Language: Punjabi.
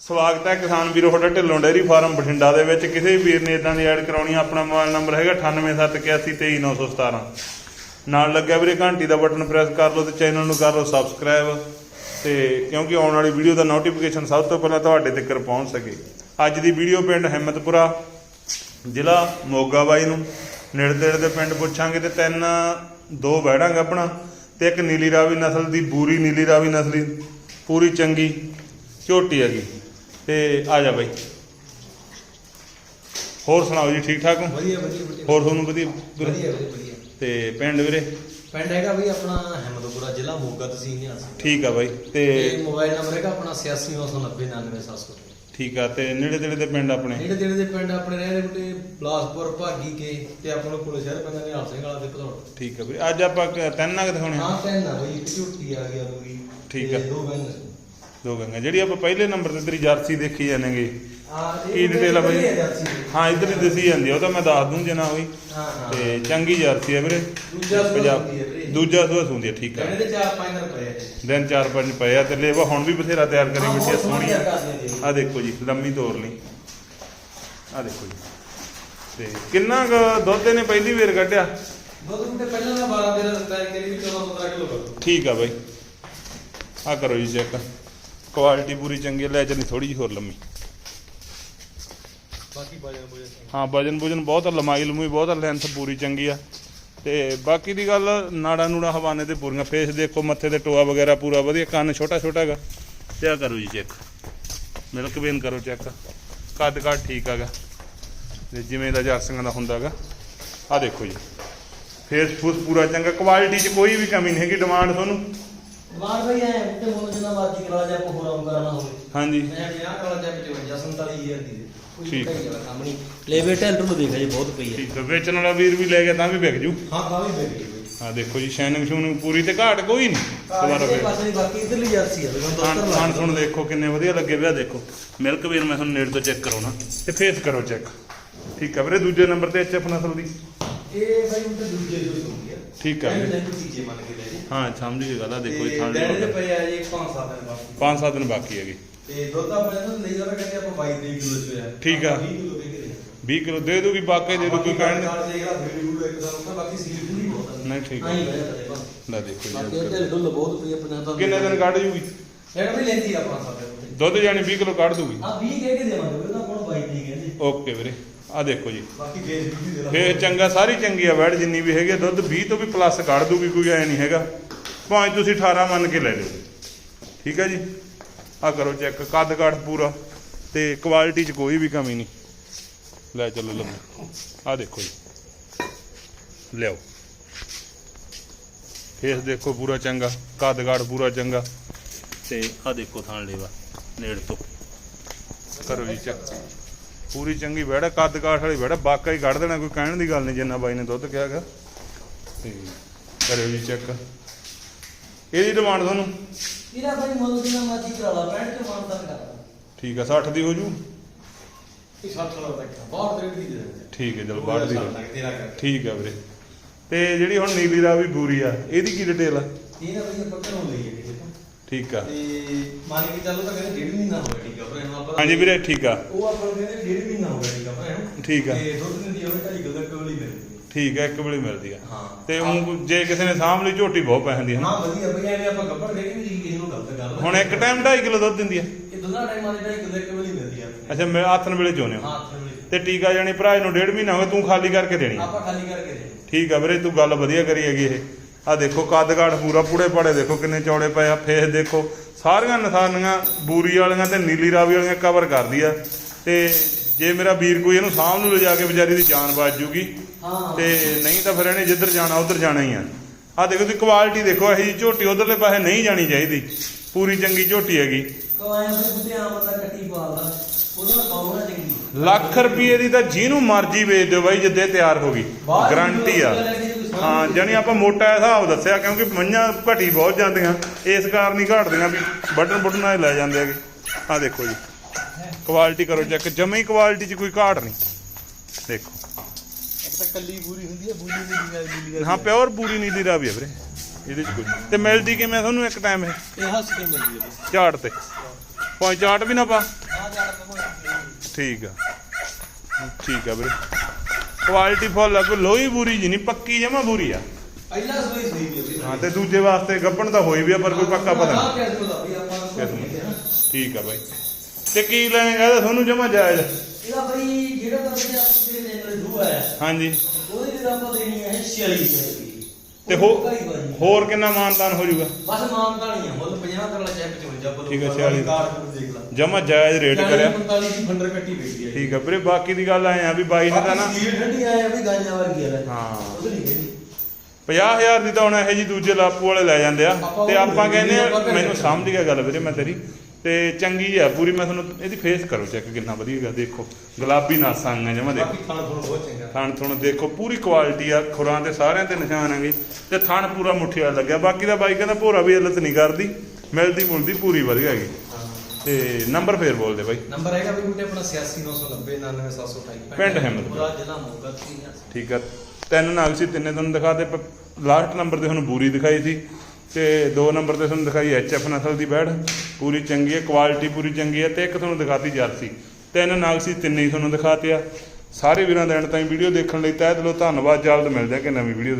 ਸਵਾਗਤ ਹੈ ਕਿਸਾਨ ਵੀਰੋ ਤੁਹਾਡਾ ਢਿੱਲੋਂ ਡੇਅਰੀ ਫਾਰਮ ਬਠਿੰਡਾ ਦੇ ਵਿੱਚ। ਕਿਸੇ ਵੀਰ ਨੇ ਇਦਾਂ ਦੀ ਐਡ ਕਰਾਉਣੀ ਆ, ਆਪਣਾ ਮੋਬਾਈਲ ਨੰਬਰ ਹੈਗਾ 9871823917 ਨਾਲ ਲੱਗਿਆ ਵੀਰੇ ਘੰਟੀ ਦਾ ਬਟਨ ਪ੍ਰੈਸ ਕਰ ਲਓ ਤੇ ਚੈਨਲ ਨੂੰ ਕਰ ਲਓ ਸਬਸਕ੍ਰਾਈਬ। ਤੇ ਕਿਉਂਕਿ ਆਉਣ ਵਾਲੀ ਵੀਡੀਓ ਦਾ ਨੋਟੀਫਿਕੇਸ਼ਨ ਸਭ ਤੋਂ ਪਹਿਲਾਂ ਤੁਹਾਡੇ ਤੱਕ ਪਹੁੰਚ ਸਕੇ। ਅੱਜ ਦੀ ਵੀਡੀਓ ਪਿੰਡ ਹਿੰਮਤਪੁਰਾ ਜ਼ਿਲ੍ਹਾ ਮੋਗਾ ਬਾਈ ਨੂੰ। ਨੇੜੇ ਤੇੜੇ ਦੇ ਪਿੰਡ ਪੁੱਛਾਂਗੇ ਤੇ ਤਿੰਨ ਦੋ ਬੈੜਾਂਗੇ ਆਪਣਾ ਤੇ ਇੱਕ ਨੀਲੀ ਰਾਵੀ ਨਸਲ ਦੀ ਬੂਰੀ ਨੀਲੀ ਰਾਵੀ ਨਸਲੀ। ਪੂਰੀ ਚੰਗੀ ਝੋਟੀ ਹੈਗੀ ਤੇ ਆ ਜਾ ਬਾਈ। ਹੋਰ ਸੁਣਾਓ ਜੀ ਠੀਕ ਠਾਕ ਹੋ? ਵਧੀਆ ਵਧੀਆ ਵਧੀਆ। ਹੋਰ ਤੁਹਾਨੂੰ ਵਧੀਆ? ਵਧੀਆ ਵਧੀਆ ਵਧੀਆ। ਤੇ ਪਿੰਡ ਵੀਰੇ? ਪਿੰਡ ਹੈਗਾ ਵੀ ਆਪਣਾ ਅਹਿਮਦਪੁਰਾ ਜ਼ਿਲ੍ਹਾ ਮੋਗਾ ਤਹਿਸੀਲ ਨਿਹਾਲ ਸਿੰਘ ਠੀਕ ਆ ਬਾਈ ਤੇ ਤੇ ਮੋਬਾਈਲ ਨੰਬਰ ਹੈਗਾ ਆਪਣਾ 8699099700 ਠੀਕ ਆ ਤੇ ਨੇੜੇ ਤੇੜੇ ਦੇ ਪਿੰਡ ਆਪਣੇ? ਨੇੜੇ ਤੇੜੇ ਦੇ ਪਿੰਡ ਆਪਣੇ ਰਹਿੰਦੇ ਬੁੱਟੇ ਬਲਾਸਪੁਰ ਭਾਗੀ ਕੇ ਤੇ ਆਪਣਾ ਕੋਲ ਸ਼ਹਿਰ ਪੈਂਦਾ ਨਿਹਾਲ ਸਿੰਘ ਵਾਲਾ ਤੇ ਭਦੌੜ। ਠੀਕ ਆ ਵੀਰੇ ਅੱਜ ਆਪਾਂ ਕ- ਤਿੰਨ ਨਗ ਦਿਖਾਉਣੇ? ਆ ਹਾਂ ਪੈਂਦਾ ਬਈ ਇੱਕ ਝੁੱਟੀ ਆ ਗਈ ਅਰੂਗੀ ਠੀਕ ਆ। ਦੋ ਬੈਨ ਦੋ ਗੰਗਾ। ਜਿਹੜੀ ਆਪਾਂ ਪਹਿਲੇ ਨੰਬਰ ਤੇ ਤੇਰੀ ਜਰਸੀ ਦੇਖੀ ਜਾਣਗੇ। ਆ ਕੀ ਡਿਟੇਲ ਆ ਬਈ? ਹਾਂ। ਹਾਂ ਇੱਧਰ ਹੀ ਦਿਸੀ ਜਾਂਦੀ ਆ ਉਹ ਤਾਂ ਮੈਂ ਦੱਸ ਦੂੰ ਜੇ ਨਾ ਹੋਈ। ਹਾਂ ਤੇ ਚੰਗੀ ਜਰਸੀ ਆ ਵੀਰੇ। ਦੂਜਾ ਸੂਆ ਪੰਜਾਬ ਹੁੰਦੀ ਹੈ ਵੀਰੇ। ਦੂਜਾ ਸੂਆ ਹੁੰਦੀ ਠੀਕ ਆ। ਕਹਿੰਦੇ ਤੇ ਚਾਰ ਪੰਜ ਆ ਦਿਨ ਚਾਰ ਪੰਜ ਪਏ ਆ ਤੇ ਲੇਵਾ ਹੁਣ ਵੀ ਬਥੇਰਾ ਤਿਆਰ ਕਰੀ ਹਾਂ, ਬੈਠੀ ਸੋਹਣੀ। ਆ ਦੇਖੋ ਜੀ ਲੰਮੀ ਤੋਰ ਲਈ। ਆ ਦੇਖੋ ਜੀ। ਤੇ ਕਿੰਨਾ ਕੁ ਦੁੱਧ ਨੇ ਪਹਿਲੀ ਵਾਰ ਕੱਢਿਆ? ਦੁੱਧ ਬੁੱਟੇ ਪਹਿਲਾਂ ਦਾ 12 13 ਦਿੱਤਾ ਹੈ ਕਿ ਵੀ 14 15 ਕਿਲੋ ਕਰ ਠੀਕ ਆ ਬਾਈ। ਆ ਕਰੋ ਜੀ ਚੈੱਕ। ਕੁਆਲਿਟੀ ਪੂਰੀ ਚੰਗੀ ਲੈ ਚੱਲੀ ਥੋੜੀ ਜਿਹੀ ਹੋਰ ਲੰਮੀ। ਬਾਕੀ ਬਾਜਣ ਬੋਜਣ ਹਾਂ। ਵਜਨ ਵੁਜਨ ਬਹੁਤ ਆ ਲੰਮਾਈ ਲੰਮੀ ਬਹੁਤ ਆ ਲੈਂਥ ਪੂਰੀ ਚੰਗੀ ਆ। ਤੇ ਬਾਕੀ ਦੀ ਗੱਲ ਨਾੜਾ ਨੂੜਾ ਹਵਾਨੇ ਤੇ ਪੂਰੀਆਂ। ਫੇਸ ਦੇਖੋ ਮੱਥੇ ਤੇ ਟੋਆ ਵਗੈਰਾ ਪੂਰਾ ਵਧੀਆ ਕੰਨ ਛੋਟਾ ਛੋਟਾ ਹੈਗਾ। ਤੇ ਆ ਕਰੋ ਜੀ ਚੈੱਕ। ਮਿਲਕ ਵੇਨ ਕਰੋ ਚੈੱਕ। ਕੱਦ ਕੱਦ ਠੀਕ ਹੈਗਾ। ਤੇ ਜਿਵੇਂ ਦਾ ਜਰਸੀਆਂ ਦਾ ਹੁੰਦਾਗਾ ਆ ਦੇਖੋ ਜੀ। ਫੇਸ ਫੂਸ ਪੂਰਾ ਚੰਗਾ। ਕੁਆਲਿਟੀ 'ਚ ਕੋਈ ਵੀ ਕਮੀ ਨਹੀਂ ਹੈਗੀ ਡਿਮਾਂਡ ਤੁਹਾਨੂੰ। ਬਾਹਰ ਬਈ ਐ ਤੇ ਮੁੰਨ ਜਿੰਨਾ ਮਰਜ਼ੀ ਕਰਾ ਜਾ ਕੋ ਹੋਰਾਂ ਕਰਨਾ ਹੋਵੇ। ਹਾਂਜੀ। ਮੈਂ ਵਿਆਹ ਕਰਾ ਜਾ ਵਿੱਚ 47 ਹਜ਼ਾਰ ਦੀ। ਦੇ। ਕੋਈ ਠੀਕ। ਕੰਮ ਨਹੀਂ ਲੇਵੇ ਟੈਲਰ ਨੂੰ ਦੇਖਿਆ ਜੀ ਬਹੁਤ ਪਈ ਹੈ। ਠੀਕ ਹੈ ਵੇਚਣ ਵਾਲਾ ਵੀਰ ਵੀ ਲੈ ਗਿਆ ਤਾਂ ਵੀ ਵਿਕ ਜੂ। ਹਾਂ ਕਾਫੀ ਪਈ ਹੈ ਆ ਦੇਖੋ ਜੀ ਸ਼ੂਨਿੰਗ ਪੂਰੀ ਤੇ ਘਾਟ ਕੋਈ ਨਹੀਂ ਦੁਬਾਰਾ ਫੇਰ। ਪਾਸੇ ਬਾਕੀ ਇਧਰਲੀ ਜਰਸੀ ਹੈ ਲਗਨ ਖਾਣ ਦੋਸਤਰ ਖਾਣ ਸੁਣ ਦੇਖੋ ਕਿੰਨੇ ਵਧੀਆ ਲੱਗੇ ਵਿਆ ਦੇਖੋ। ਮਿਲਕ ਵੀਰ ਮੈਂ ਤੁਹਾਨੂੰ ਨੇੜ ਤੋਂ ਚੈੱਕ ਕਰਾਉਣਾ ਤੇ ਫੇਸ ਕਰੋ ਚੈੱਕ। ਠੀਕ ਆ ਵੀਰੇ ਦੂਜੇ ਨੰਬਰ ਤੇ ਐਚਐਫ ਨਸਲ ਦੀ। ਇਹ ਬਈ ਉਹ ਦੂਜੇ ਜੋ ਹੈ ਠੀਕ ਆ ਇਹ ਵੀਰੇ। ਨਹੀਂ ਚੀਜ਼ੇ ਮੰਨ ਕੇ ਲੈ ਜੀ। ਹਾਂ ਸਮਝ ਗਈ ਗੱਲ ਆ ਦੇਖੋ ਇਹ ਤੇ ਥਾਂ ਦੇ ਪਏ ਆ ਜੀ 5-7 ਦਿਨ ਬਾਕੀ। ਪੰਜ ਸੱਤ ਦਿਨ ਬਾਕੀ ਹੈਗੇ। ਤੇ ਦੁੱਧ ਆਪਣੇ ਤੋਂ ਲਈ ਉਹਦਾ ਕਹਿੰਦੇ ਆਪਾਂ 22 ਕਿਲੋ ਚ ਹੋਇਆ ਠੀਕ ਆ। 20 ਕਿਲੋ ਦੇ ਕੇ 20 ਕਿਲੋ ਦੇ ਦੂਗੀ ਬਾਕੀ ਦੇ ਦੂਗੀ ਕਹਿਣ ਨਾਲ ਦੇ ਇੱਕ ਬਹੁਤ ਹੈ ਨਹੀਂ ਠੀਕ ਬਸ ਲੈ ਦੇਖੋ ਬਾਕੀ ਜੀ ਉਹ ਢਿੱਲ ਢੁੱਲ ਬਹੁਤ ਪਈ ਆਪਣੇ ਤਾਂ ਕਿੰਨੇ ਦਿਨ ਕੱਢ ਜੂਗੀ? ਇਹ ਵੀ ਲੈਂਦੀ ਆ ਆਪਾਂ ਸਾਡੇ ਦੁੱਧ ਜਾਨੀ 20 ਕਿਲੋ ਕੱਢ ਦੂਗੀ। ਆ 20 ਕਹਿ ਕੇ ਦੇਵਾਂਗੇ ਉਹਦਾ ਕੋਣ 22 ਦੀ ਕਹਿੰਦੇ ਓਕੇ ਵੀਰੇ। ਆ ਦੇਖੋ ਜੀ। ਫੇਰ ਚੰਗਾ ਸਾਰੀ ਚੰਗੀ ਆ ਵੈੜ ਜਿੰਨੀ ਵੀ ਹੈਗੀ ਆ, ਦੁੱਧ 20 ਤੋਂ ਵੀ ਪਲੱਸ ਕੱਢ ਦੂਗੀ ਕੋਈ ਐ ਨਹੀਂ ਹੈਗਾ। ਭਾਵੇਂ ਤੁਸੀਂ 18 ਮੰਨ ਕੇ ਲੈ ਲਿਓ। ਠੀਕ ਹੈ ਜੀ? ਆ ਕਰੋ ਚੈੱਕ ਕੱਦ ਕਾਠ ਪੂਰਾ ਤੇ ਕੁਆਲਿਟੀ 'ਚ ਕੋਈ ਵੀ ਕਮੀ ਨਹੀਂ। ਲੈ ਚੱਲੋ ਲੰਮੇ। ਆ ਦੇਖੋ ਜੀ। ਲਿਆਓ। ਫੇਸ ਦੇਖੋ ਪੂਰਾ ਚੰਗਾ ਕੱਦ ਕਾਠ ਪੂਰਾ ਚੰਗਾ। ਤੇ ਆ ਦੇਖੋ ਥਾਣ ਲੇਵਾ ਨੇੜ ਤੋਂ। ਕਰੋ ਜੀ ਚੈੱਕ ਪੂਰੀ ਚੰਗੀ ਵੜਾ ਕੱਦ ਕਾਠ ਵਾਲੀ ਵੜਾ ਬਾਕਾ ਹੀ ਕੱਢ ਦੇਣਾ ਕੋਈ ਕਹਿਣ ਦੀ ਗੱਲ ਨਹੀਂ ਜਿੰਨਾ ਬਾਈ ਨੇ ਦੁੱਧ ਕਿਹਾਗਾ ਤੇ ਕਰਿਓ ਜੀ ਚੈੱਕ। ਇਹਦੀ ਡਿਮਾਂਡ ਤੁਹਾਨੂੰ? ਇਹਦਾ ਭਾਈ ਮੁੱਲ ਜਿੰਨਾ ਮਰਜ਼ੀ ਕਰਾ ਲਾ 65 ਤੇ ਮਾਨਤਾ ਕਰਦਾ ਠੀਕ ਆ 60 ਦੀ ਹੋ ਜੂ? ਇਹ 60 ਦਾ ਤੱਕ ਬਾਹਰ ਦੇ ਵੀ ਦੇ ਦਿੰਦੇ ਠੀਕ ਹੈ ਚਲ ਬਾਹਰ ਦੀ ਹੋ ਠੀਕ ਆ ਵੀਰੇ। ਤੇ ਜਿਹੜੀ ਹੁਣ ਨੀਲੀ ਰਾਵੀ ਬੂਰੀ ਆ ਇਹਦੀ ਕੀ ਡਿਟੇਲ ਆ? ਇਹ ਨਾ ਭਾਈ ਆਪਾਂ ਘਰੋਂ ਲਈ ਹੈ ਕਿਸੇ ਤੋਂ ਠੀਕ ਆ। ਤੇ ਮੰਨ ਕੇ ਚੱਲੋ ਤਾਂ ਕਹਿੰਦੇ ਡੇਢ ਮਹੀਨਾ ਹੋ ਗਿਆ ਠੀਕ ਆ ਭਰਾ ਨੂੰ ਆਪਾਂ ਹਾਂਜੀ ਵੀਰੇ ਠੀਕ ਆ। ਉਹ ਆਪਾਂ ਨੂੰ ਕਹਿੰਦੇ ਡੇਢ ਮਹੀਨਾ ਹੋ ਗਿਆ ਠੀਕ ਆ ਭਰਾ ਨੂੰ ਠੀਕ ਆ। ਤੇ ਦੁੱਧ ਦਿੰਦੀ ਆ ਉਹ ਢਾਈ ਕਿਲੋ ਤੱਕ ਵਾਲੀ ਮਿਲਦੀ ਠੀਕ ਆ ਇੱਕ ਵੇਲੇ ਮਿਲਦੀ ਆ। ਹਾਂ। ਤੇ ਊਂ ਜੇ ਕਿਸੇ ਨੇ ਸਾਂਭ ਲਈ ਝੋਟੀ ਬਹੁਤ ਪੈ ਜਾਂਦੀ ਹੈ ਨਾ ਹਾਂ ਵਧੀਆ ਬਈ ਐਵੇਂ ਆਪਾਂ ਗੱਪੜ ਦੇ ਕੇ ਵੀ ਜੀ ਕਿਸੇ ਨੂੰ ਗਲਤ ਗੱਲ ਹੁਣ ਇੱਕ ਟਾਈਮ 2.5 ਕਿਲੋ ਦੁੱਧ ਦਿੰਦੀ ਆ। ਇਹ ਦੋਨਾਂ ਟਾਈਮਾਂ ਦੇ ਢਾਈ ਕਿਲੋ ਤੱਕ ਵਾਲੀ ਮਿਲਦੀ ਆ। ਅੱਛਾ ਮੈਂ ਆਥਨ ਵੇਲੇ ਚੋਨੇ ਹਾਂ ਥੋੜੀ ਤੇ ਟੀਕਾ ਜਾਨੀ ਭਰਾ ਇਹਨੂੰ ਡੇਢ ਮਹੀਨਾ ਹੋ ਗਿਆ ਤੂੰ ਖਾਲੀ ਕਰਕੇ ਦੇਣੀ ਆ। ਆਪਾਂ ਖਾਲੀ ਕਰਕੇ ਦੇ ਠੀਕ ਆ ਵੀਰੇ ਤੂੰ ਗੱਲ ਵਧੀਆ ਕਰੀ ਹੈਗੀ ਇਹ। ਆ ਦੇਖੋ ਕੱਦ ਕਾਠ ਪੂਰਾ ਪੂੜੇ ਪਾੜੇ ਦੇਖੋ ਕਿੰਨੇ ਚੌੜੇ ਪਏ ਆ। ਫੇਸ ਦੇਖੋ ਸਾਰੀਆਂ ਨਿਸ਼ਾਨੀਆਂ ਬੂਰੀ ਵਾਲੀਆਂ ਤੇ ਨੀਲੀ ਰਾਵੀ ਵਾਲੀਆਂ ਕਵਰ ਕਰਦੀ ਆ। ਤੇ ਜੇ ਮੇਰਾ ਵੀਰ ਕੋਈ ਇਹਨੂੰ ਸਾਹਮ ਨੂੰ ਲਿਜਾ ਕੇ ਵਿਚਾਰੀ ਦੀ ਜਾਨ ਬਚ ਜੂਗੀ। ਹਾਂ। ਤੇ ਨਹੀਂ ਤਾਂ ਫਿਰ ਇਹਨੇ ਜਿੱਧਰ ਜਾਣਾ ਉਧਰ ਜਾਣਾ ਹੀ ਆ। ਆ ਦੇਖੋ ਤੁਸੀਂ ਕੁਆਲਿਟੀ ਦੇਖੋ ਇਹ ਝੋਟੀ ਉਧਰਲੇ ਪਾਸੇ ਨਹੀਂ ਜਾਣੀ ਚਾਹੀਦੀ। ਪੂਰੀ ਚੰਗੀ ਝੋਟੀ ਹੈਗੀ। ਲੱਖ ਰੁਪਏ ਦੀ ਤਾਂ ਜਿਹਨੂੰ ਮਰਜ਼ੀ ਵੇਚ ਦਿਓ ਬਾਈ ਜਿੱਦੇ ਤਿਆਰ ਹੋ ਗਈ। ਗਾਰੰਟੀ ਆ। ਹਾਂ ਜਾਨੀ ਆਪਾਂ ਮੋਟਾ ਹਿਸਾਬ ਦੱਸਿਆ ਕਿਉਂਕਿ ਮਈਆਂ ਘਟੀ ਬਹੁਤ ਜਾਂਦੀਆਂ। ਇਸ ਕਾਰਨ ਹੀ ਘਟਦੀਆਂ ਵੀ ਬਟਨ ਬਟਨ ਨਾਲ ਲੈ ਜਾਂਦੇ ਹੈਗੇ। ਆ ਦੇਖੋ ਜੀ। ਕੁਆਲਿਟੀ ਕਰੋ ਚੈੱਕ ਜਮੀ ਕੁਆਲਿਟੀ 'ਚ ਕੋਈ ਘਾਟ ਨਹੀਂ। ਦੇਖੋ। ਇੱਕ ਤਾਂ ਕੱਲੀ ਪੂਰੀ ਹੁੰਦੀ ਹੈ ਬੂਲੀ ਬੂਲੀ ਬੂਲੀ ਹਾਂ ਪਿਓਰ ਪੂਰੀ ਨੀਲੀ ਰਾਵੀ ਹੈ ਵੀਰੇ। ਇਹਦੇ 'ਚ ਕੋਈ ਤੇ ਮਿਲਦੀ ਕਿਵੇਂ ਤੁਹਾਨੂੰ ਇੱਕ ਟਾਈਮ ਇਹ? ਇਹ ਹੱਸ ਕੇ ਮਿਲਦੀ ਹੈ ਝਾੜ ਤੇ। ਕੋਈ ਝਾੜ ਵੀ ਨਾ ਪਾ। ਠੀਕ ਆ। ਠੀਕ ਆ ਵੀਰੇ। ਕੁਆਲਿਟੀ ਫੁੱਲ ਆ ਕੋਈ ਲੋਹੀ ਬੂਰੀ ਜੀ ਨਹੀਂ ਪੱਕੀ ਜਮਾ ਬੂਰੀ ਆ। ਪਹਿਲਾ ਸੋਈ ਸਹੀ ਵੀ ਹਾਂ ਤੇ ਦੂਜੇ ਵਾਸਤੇ ਗੱਬਣ ਤਾਂ ਹੋਈ ਵੀ ਆ ਪਰ ਕੋਈ ਪੱਕਾ ਪਤਾ ਨਹੀਂ। ਵੀ। ਠੀਕ ਆ ਬਾਈ। ਤੇ ਕੀ ਲੈਣਗਾ ਇਹਦਾ ਤੁਹਾਨੂੰ ਜਮਾ ਜਾਇਜ਼? ਇਹਦਾ ਬਈ ਜਿਹੜਾ ਤਾਂ ਆਪਣੇ ਆਪ ਦੇ ਨੇ ਰਜੂ ਹੈ ਹਾਂਜੀ। ਉਹਦੀ ਤਾਂ ਆਪਾਂ ਦੇਣੀ ਹੈ 46 ਰੁਪਏ ਤੇ ਹੋ ਹੋਰ ਕਿੰਨਾ ਮਾਨਦਾਨ ਹੋ ਜਾਊਗਾ? ਬਸ ਮਾਨਤਾ ਨਹੀਂ ਹੈ ਮੁੱਲ 50 ਕਰ ਲੈ ਚਾਹੇ 55 ਬੋਲੋ ਠੀਕ ਹੈ, 46 ਕਾਰ ਨੂੰ ਦੇਖ ਲਾ ਜਮਾ ਜਾਇਜ਼ ਰੇਟ ਕਰਿਆ। 45 ਦੀ ਫੰਡਰ ਕੱਟੀ ਵੇਚੀ ਹੈ ਠੀਕ ਆ ਵੀਰੇ ਬਾਕੀ ਦੀ ਗੱਲ ਆਏ ਆ ਵੀ ਬਾਈ ਨੇ ਤਾਂ ਨਾ ਸੀਲ ਠੰਡੀ ਆਇਆ ਵੀ ਗਾਂਜਾ ਵਰਗੀ ਹੈ ਹਾਂ। ਉਹ ਨਹੀਂ ਹੈਗੀ 50000 ਦੀ ਤਾਂ ਹੁਣ ਇਹੋ ਜੀ ਦੂਜੇ ਲਾਪੂ ਵਾਲੇ ਲੈ ਜਾਂਦੇ ਆ। ਤੇ ਆਪਾਂ ਕਹਿੰਦੇ ਆ ਮੈਨੂੰ। ਸਮਝ ਗਿਆ ਗੱਲ ਵੀਰੇ ਮੈਂ ਤੇਰੀ। ਤੇ ਚੰਗੀ ਆ ਪੂਰੀ ਮੈਂ ਤੁਹਾਨੂੰ ਇਹਦੀ ਫੇਸ ਕਰੋ ਚੈੱਕ ਕਿੰਨਾ ਵਧੀਆ ਗਾ ਦੇਖੋ। ਗੁਲਾਬੀ ਨਾਸਾਂ ਆ ਜਮਾ ਦੇਖੋ। ਬਾਕੀ ਖਾਣ ਤੁਹਾਨੂੰ ਬਹੁਤ ਚੰਗਾ। ਥਣ ਥਣ ਦੇਖੋ ਪੂਰੀ ਕੁਆਲਿਟੀ ਆ ਖੁਰਾਂ ਤੇ ਸਾਰਿਆਂ ਤੇ ਨਿਸ਼ਾਨ ਆਂਗੇ ਤੇ ਥਣ ਪੂਰਾ ਮੁੱਠਿਆ ਲੱਗਿਆ। ਬਾਕੀ ਦਾ ਬਾਈ ਕਹਿੰਦਾ ਭੋਰਾ ਵੀ ਇਲਤ ਨਹੀਂ ਕਰਦੀ। ਮਿਲਦੀ ਮੁਲਦੀ ਪੂਰੀ ਵਧੀਆ ਹੈਗੀ। ਤੇ ਨੰਬਰ ਫੇਰ ਬੋਲਦੇ ਬਾਈ। ਨੰਬਰ ਹੈਗਾ ਵੀ ਮੁੰਡੇ ਆਪਣਾ 86990 99728 ਪਿੰਡ ਹਿੰਮਤਪੁਰ। ਪੂਰਾ ਜ਼ਿਲ੍ਹਾ ਮੋਗਾ ਸੀ ਠੀਕ ਆ। ਤਿੰਨ ਨਾਗ ਸੀ ਤਿੰਨੇ ਤੁਹਾਨੂੰ ਦਿਖਾਤੇ ਲਾਸਟ ਨੰਬਰ ਤੇ ਤੁਹਾਨੂੰ ਬੂਰੀ ਦਿਖਾਈ ਸੀ। ਤੇ ਦੋ ਨੰਬਰ ਤੇ ਤੁਹਾਨੂੰ ਦਿਖਾਈ ਐਚਐਫ ਨਸਲ ਦੀ ਬੈੜ। ਪੂਰੀ ਚੰਗੀ ਹੈ ਕੁਆਲਿਟੀ ਪੂਰੀ ਚੰਗੀ ਹੈ ਤੇ ਇੱਕ ਤੁਹਾਨੂੰ ਦਿਖਾਤੀ ਜਰਸੀ। ਤਿੰਨ ਨਾਗ ਸੀ ਤਿੰਨੇ ਹੀ ਤੁਹਾਨੂੰ ਦਿਖਾਤੇ ਆ। ਸਾਰੇ ਵੀਰਾਂ ਦਾ ਐਂਡ ਤਾਈਂ ਵੀਡੀਓ ਦੇਖਣ ਲਈ ਤਹਿ ਦਿਲੋਂ ਧੰਨਵਾਦ ਜਲਦ ਮਿਲਦੇ ਆ ਕਿ ਨਵੀਂ ਵੀਡੀਓ